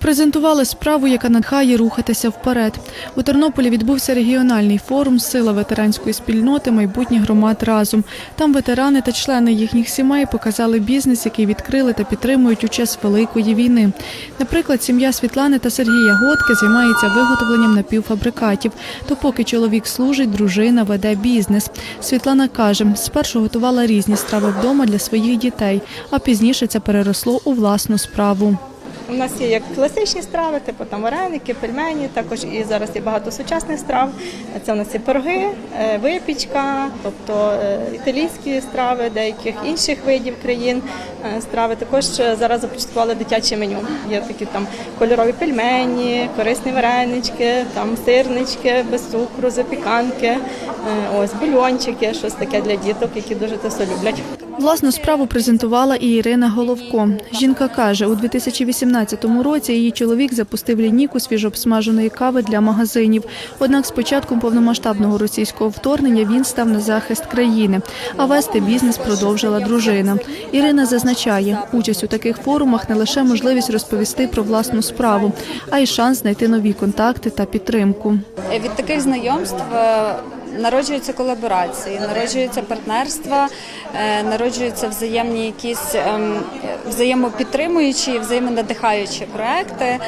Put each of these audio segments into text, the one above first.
Презентували справу, яка надхає рухатися вперед. У Тернополі відбувся регіональний форум Сила ветеранської спільноти майбутніх громад разом. Там ветерани та члени їхніх сімей показали бізнес, який відкрили та підтримують у час великої війни. Наприклад, сім'я Світлани та Сергія Готки займається виготовленням напівфабрикатів. То поки чоловік служить, дружина веде бізнес. Світлана каже, спершу готувала різні страви вдома для своїх дітей, а пізніше це переросло у власну справу. У нас є як класичні страви, типу там вареники, пельмені, також і зараз є багато сучасних страв. Це у нас є пироги, е, випічка, тобто е, італійські страви деяких інших видів країн е, страви. Також зараз започаткували дитяче меню. Є такі там кольорові пельмені, корисні варенички, там сирнички без цукру, запіканки, ось бульончики, щось таке для діток, які дуже це все люблять. Власну справу презентувала і Ірина Головко. Жінка каже, у 2018 році її чоловік запустив лінійку свіжообсмаженої кави для магазинів. Однак з початком повномасштабного російського вторгнення він став на захист країни, а вести бізнес продовжила дружина. Ірина зазначає, участь у таких форумах не лише можливість розповісти про власну справу, а й шанс знайти нові контакти та підтримку. Від таких знайомств е, народжуються колаборації, народжуються партнерства, е, народжуються взаємні якісь ем, взаємопідтримуючі, взаємонадихаючі проекти.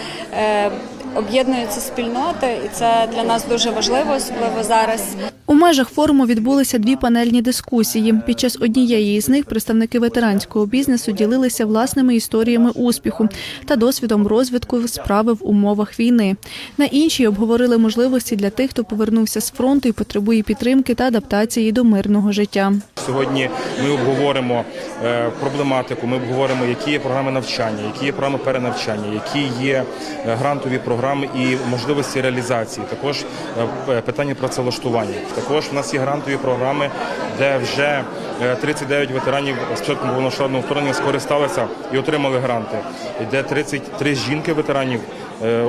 Об'єднуються спільноти, і це для нас дуже важливо, особливо зараз. У межах форуму відбулися дві панельні дискусії. Під час однієї із них представники ветеранського бізнесу ділилися власними історіями успіху та досвідом розвитку справи в умовах війни. На іншій обговорили можливості для тих, хто повернувся з фронту і потребує підтримки та адаптації до мирного життя. Сьогодні ми обговоримо е, проблематику, ми обговоримо, які є програми навчання, які є програми перенавчання, які є е, грантові програми і можливості реалізації. Також е, питання працевлаштування. Також в нас є грантові програми, де вже е, 39 ветеранів з початку повномасштабного вторгнення скористалися і отримали гранти. Де 33 жінки ветеранів е,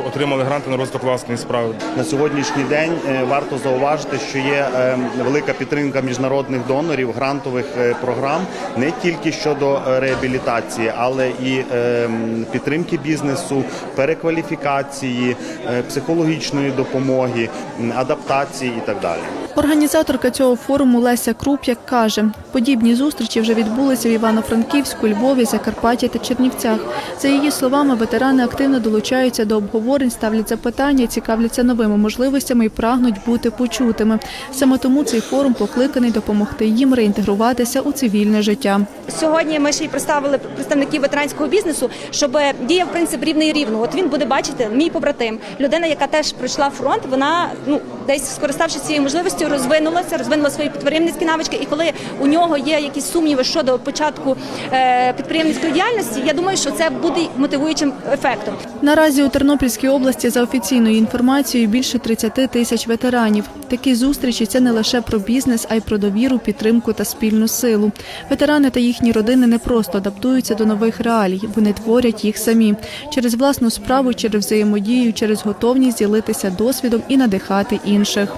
отримали гранти на розвиток власної справи. На сьогоднішній день е, варто зауважити, що є е, велика підтримка міжнародних донорів, грантових е, програм не тільки щодо е, реабілітації, але і е, підтримки бізнесу, перекваліфікації, е, психологічної допомоги, адаптації і так далі. Організаторка цього форуму Леся Круп'як каже, подібні зустрічі вже відбулися в Івано-Франківську, Львові, Закарпатті та Чернівцях. За її словами, ветерани активно долучаються до обговорень, ставлять запитання, цікавляться новими можливостями і прагнуть бути почутими. Саме тому цей форум покликаний допомогти їм реінтегруватися у цивільне життя. Сьогодні ми ще й представили представників ветеранського бізнесу, щоб діяв принцип рівний рівного. От він буде бачити мій побратим, людина, яка теж пройшла фронт. Вона ну десь скориставшись цією можливістю, розвинулася, розвинула свої підприємницькі навички. І коли у нього є якісь сумніви щодо початку е, підприємницької діяльності, я думаю, що це буде мотивуючим ефектом. Наразі у Тернопільській області за офіційною інформацією більше 30 тисяч ветеранів. Такі зустрічі це не лише про бізнес, а й про довіру, підтримку та спільну силу. Ветерани та їхні родини не просто адаптуються до нових реалій, вони творять їх самі через власну справу, через взаємодію, через готовність ділитися досвідом і надихати інших.